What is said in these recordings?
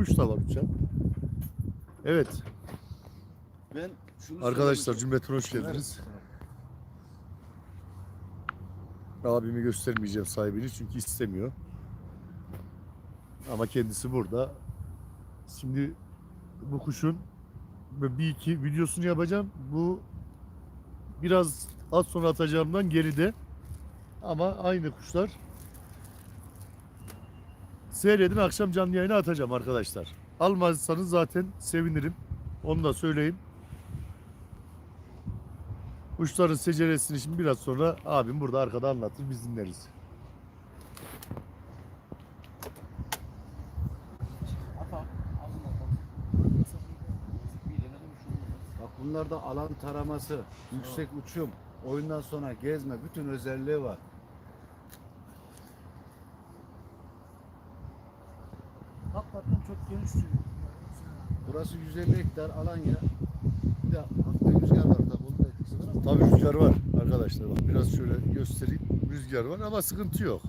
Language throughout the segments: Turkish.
kuş da var uçan. Evet Ben şunu arkadaşlar söylemek- cümleten hoş geldiniz. Abimi göstermeyeceğim sahibini çünkü istemiyor. Ama kendisi burada. Şimdi bu kuşun bir iki videosunu yapacağım. Bu biraz az sonra atacağımdan geride. Ama aynı kuşlar. Seyredin akşam canlı yayına atacağım arkadaşlar. Almazsanız zaten sevinirim. Onu da söyleyeyim. Kuşların seceresini şimdi biraz sonra abim burada arkada anlatır biz dinleriz. Bak bunlarda alan taraması, yüksek uçum, oyundan sonra gezme, bütün özelliği var. Burası 150 hektar alan ya. Bir de hafta rüzgar var tabii onun da etkisi var ama. Tabii rüzgar var arkadaşlar. Bak biraz şöyle göstereyim. Rüzgar var ama sıkıntı yok.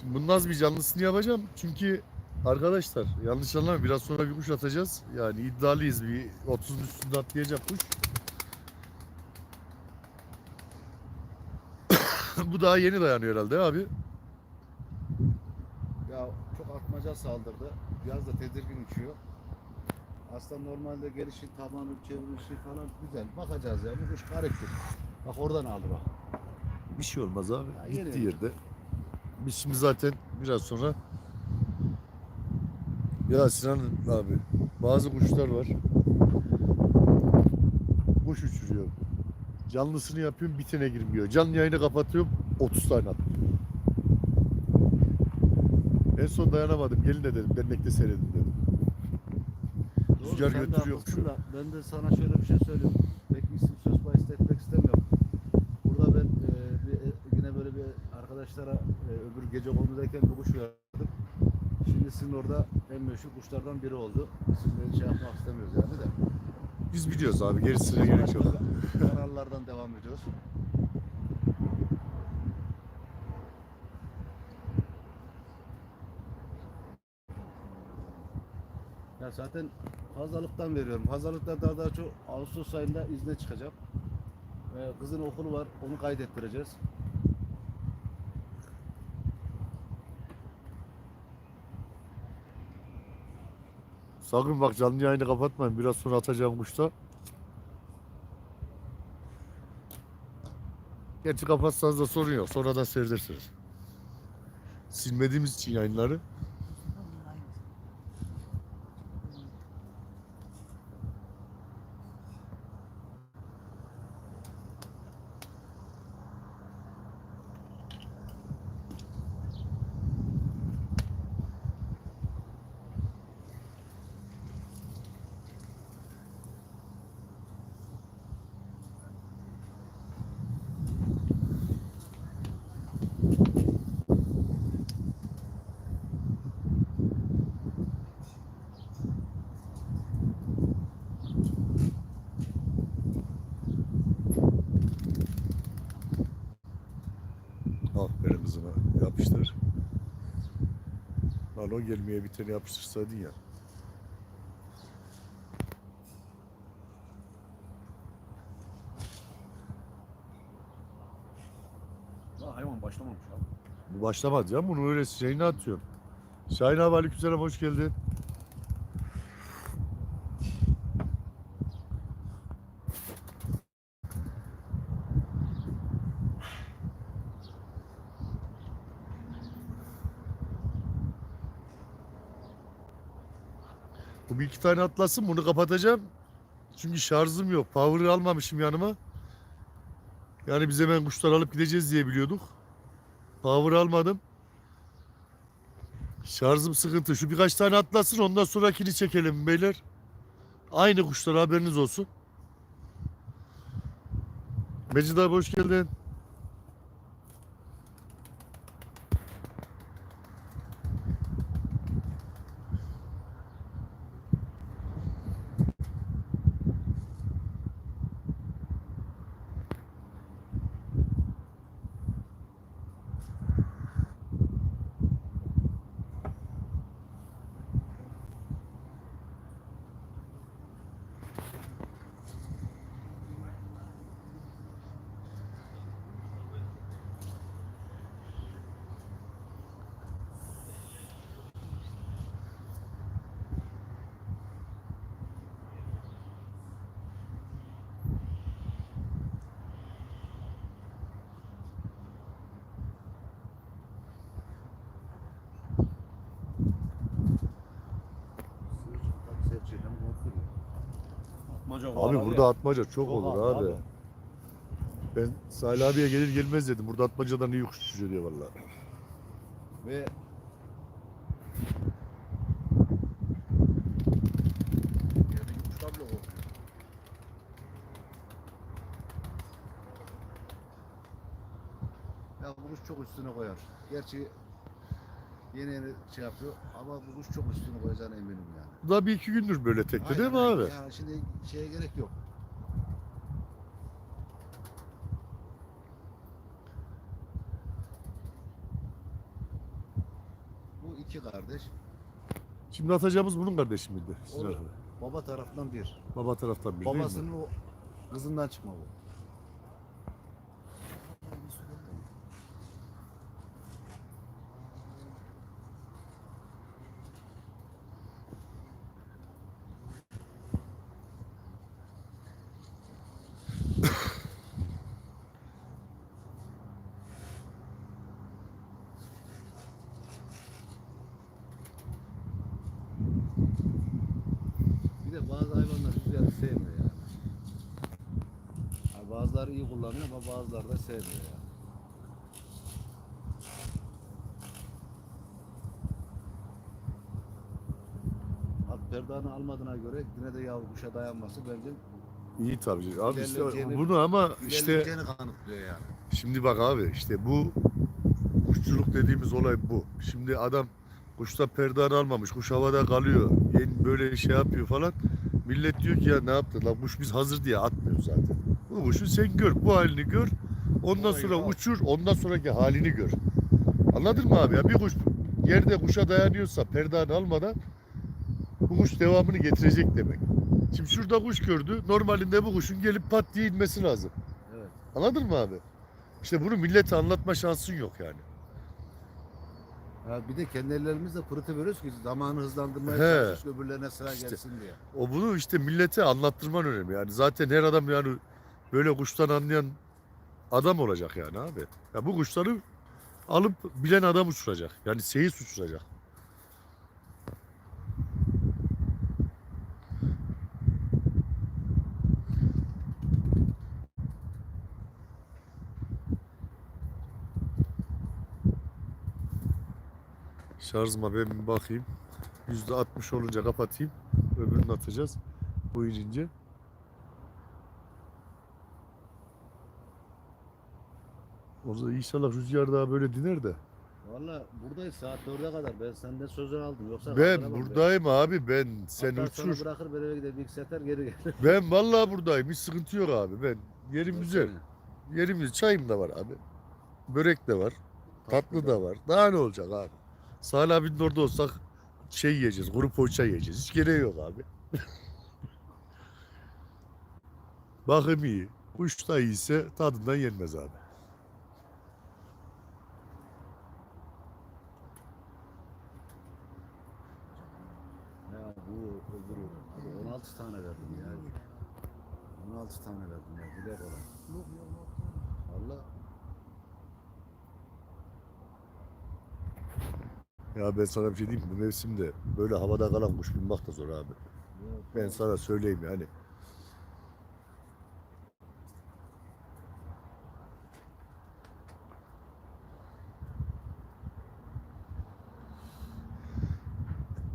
Şimdi bunun az bir canlısını yapacağım. Çünkü arkadaşlar yanlış anlamayın biraz sonra bir kuş atacağız. Yani iddialıyız bir 30'un üstünde atlayacak kuş. Bu daha yeni dayanıyor herhalde abi. Ya çok atmaca saldırdı. Biraz da tedirgin uçuyor. Aslında normalde gelişi, tabanı, çevirişi falan güzel. Bakacağız ya. Bu kuş gariptir. Bak oradan aldı bak. Bir şey olmaz abi. Ya Gittiği yeni. yerde. Biz şimdi zaten biraz sonra ya Sinan abi bazı kuşlar var. Kuş uçuruyor. Canlısını yapıyorum bitene girmiyor. Canlı yayını kapatıyorum 30 tane atlıyor. En son dayanamadım. Gelin de dedim. Dernekte seyredin dedim. Doğru, Rüzgar sen de götürüyor haklısın kuşu. da Ben de sana şöyle bir şey söylüyorum. Pek isim söz bahis etmek istemiyorum. Burada ben e, bir, e, yine böyle bir arkadaşlara e, öbür gece konudayken bir kuş verdim. Şimdi sizin orada en meşhur kuşlardan biri oldu. Sizin şey yapmak istemiyoruz yani de. Biz biliyoruz abi. Gerisine gerek yok. Kanallardan devam ediyoruz. Ya zaten fazlalıktan veriyorum. Fazlalıkta daha daha çok Ağustos ayında izne çıkacak. Ve kızın okulu var. Onu kaydettireceğiz. Sakın bak canlı yayını kapatmayın. Biraz sonra atacağım kuşta. Gerçi kapatsanız da sorun yok. Sonradan seyredersiniz. Silmediğimiz için yayınları. Kızıma. Yapıştır. Lan o gelmeye biteni yapıştırsaydın ya. Hayvan başlamamış abi. Bu başlamadı ya. Bunu öyle şeyine atıyorsun. Şahin abi aleykümselam hoş geldin. Bir iki tane atlasın bunu kapatacağım. Çünkü şarjım yok. Power almamışım yanıma. Yani biz hemen kuşlar alıp gideceğiz diye biliyorduk. Power almadım. Şarjım sıkıntı. Şu birkaç tane atlasın ondan sonrakini çekelim beyler. Aynı kuşlar haberiniz olsun. Mecid abi hoş geldin. Atmaca Abi var burada atmaca çok, Çok olur abi, abi. abi. Ben Salih abiye gelir gelmez dedim. Burada atmacadan iyi kuş düşürüyor diyor valla. Ve. Ya bu kuş çok üstüne koyar. Gerçi yeni yeni şey yapıyor ama bu kuş çok üstüne koyacağına eminim yani. Bu da bir iki gündür böyle tekte değil mi abi? Yani şimdi şeye gerek yok. Bu iki kardeş. Şimdi atacağımız bunun kardeşi miydi? Abi? Baba tarafından bir. Baba taraftan bir değil mi? Babasının o kızından çıkma bu. Bir de bazı hayvanlar rüzgarı sevmiyor yani. Ha, bazıları iyi kullanıyor ama bazıları da sevmiyor yani. At perdanı almadığına göre yine de yavru kuşa dayanması bence İyi tabii. Abi işte bunu ama işte kanıtlıyor yani. şimdi bak abi işte bu kuşçuluk dediğimiz olay bu. Şimdi adam kuşta perdanı almamış. Kuş havada kalıyor. Yeni böyle şey yapıyor falan. Millet diyor ki ya ne yaptı lan kuş biz hazır diye atmıyor zaten. Bu kuşu sen gör. Bu halini gör. Ondan Olayı sonra al. uçur. Ondan sonraki halini gör. Anladın mı abi ya? Bir kuş yerde kuşa dayanıyorsa perdanı almadan bu kuş devamını getirecek demek. Şimdi şurada kuş gördü. Normalinde bu kuşun gelip pat diye inmesi lazım. Evet. Anladın mı abi? İşte bunu millete anlatma şansın yok yani. Ha, bir de kendi ellerimizle pırıtı veriyoruz ki zamanı hızlandırmaya He. çalışıyoruz öbürlerine sıra İşte. gelsin diye. O bunu işte millete anlattırman önemli yani. Zaten her adam yani böyle kuştan anlayan adam olacak yani abi. Ya bu kuşları alıp bilen adam uçuracak. Yani seyis uçuracak. Şarjıma ben bir bakayım. Yüzde altmış olunca kapatayım. Öbürünü atacağız. Bu inince. O zaman inşallah rüzgar daha böyle diner de. Valla buradayız saat 4'e kadar. Ben senden sözünü aldım. Yoksa Ben buradayım abi ben sen Hatta uçur. bırakır ben eve gider seter geri gelir. Ben vallahi buradayım hiç sıkıntı yok abi ben. Yerim güzel. Yerim güzel. Çayım da var abi. Börek de var. Tatlı da var. Daha ne olacak abi? Salih abinin orada olsak şey yiyeceğiz. Kuru poğaça yiyeceğiz. Hiç gereği yok abi. Bakım iyi. Kuş da iyiyse tadından yenmez abi. Ya bu öbürü. Abi 16 tane verdim ya. 16 tane verdim ya. Dile kolay. Yok ya yok. Valla Ya ben sana bir şey diyeyim mi? Bu mevsimde böyle havada kalan kuş bulmak da zor abi. Ben sana söyleyeyim yani.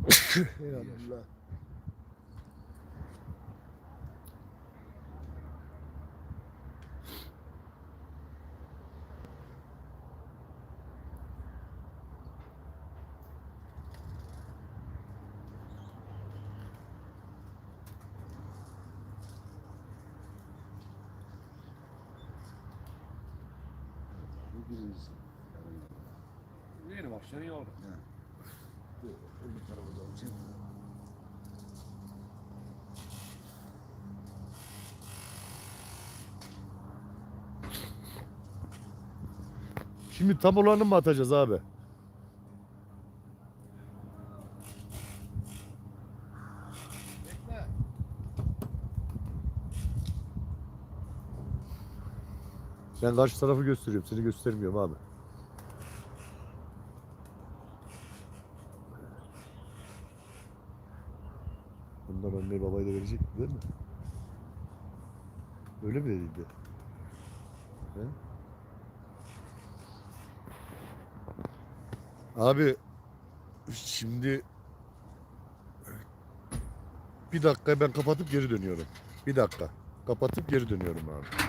Eyvallah. Birincisi. Yeni başları iyi oldu. Bu öbür tarafa doğru çek. Şimdi tam olanı mı atacağız abi? Ben karşı tarafı gösteriyorum. Seni göstermiyorum abi. Bunlar anne babayı da verecek değil mi? Öyle mi dediydi? Abi şimdi bir dakika ben kapatıp geri dönüyorum. Bir dakika. Kapatıp geri dönüyorum abi.